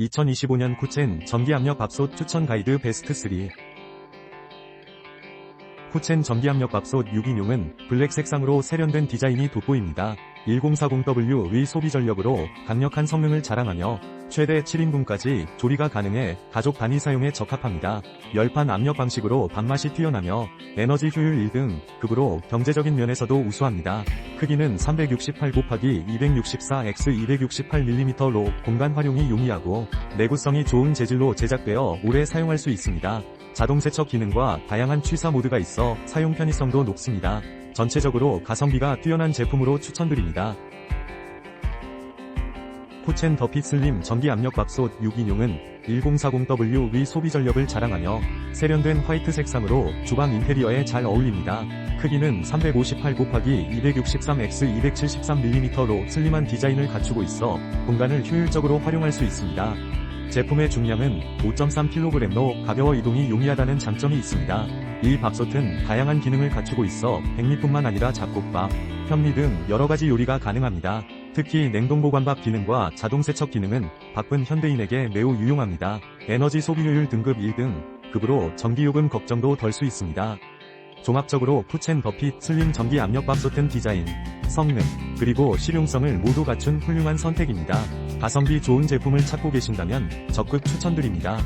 2025년 쿠첸 전기압력 밥솥 추천 가이드 베스트 3 쿠첸 전기압력 밥솥 6인용은 블랙 색상으로 세련된 디자인이 돋보입니다. 1040W의 소비 전력으로 강력한 성능을 자랑하며 최대 7인분까지 조리가 가능해 가족 단위 사용에 적합합니다. 열판 압력 방식으로 밥맛이 뛰어나며 에너지 효율 1등, 급으로 경제적인 면에서도 우수합니다. 크기는 368 곱하기 264 x 268mm로 공간 활용이 용이하고 내구성이 좋은 재질로 제작되어 오래 사용할 수 있습니다. 자동 세척 기능과 다양한 취사 모드가 있어 사용 편의성도 높습니다. 전체적으로 가성비가 뛰어난 제품으로 추천드립니다. 코첸 더핏 슬림 전기 압력 밥솥 6인용은 1040W의 소비 전력을 자랑하며 세련된 화이트 색상으로 주방 인테리어에 잘 어울립니다. 크기는 358 곱하기 263 x 273mm로 슬림한 디자인을 갖추고 있어 공간을 효율적으로 활용할 수 있습니다. 제품의 중량은 5.3kg로 가벼워 이동이 용이하다는 장점이 있습니다. 이 밥솥은 다양한 기능을 갖추고 있어 백미뿐만 아니라 잡곡밥, 현미 등 여러가지 요리가 가능합니다. 특히 냉동 보 관밥 기능과 자동 세척 기능은 바쁜 현대인에게 매우 유용합니다. 에너지 소비효율 등급 1등, 급으로 전기요금 걱정도 덜 수 있습니다. 종합적으로 쿠첸 더핏 슬림 전기 압력밥솥은 디자인, 성능, 그리고 실용성을 모두 갖춘 훌륭한 선택입니다. 가성비 좋은 제품을 찾고 계신다면 적극 추천드립니다.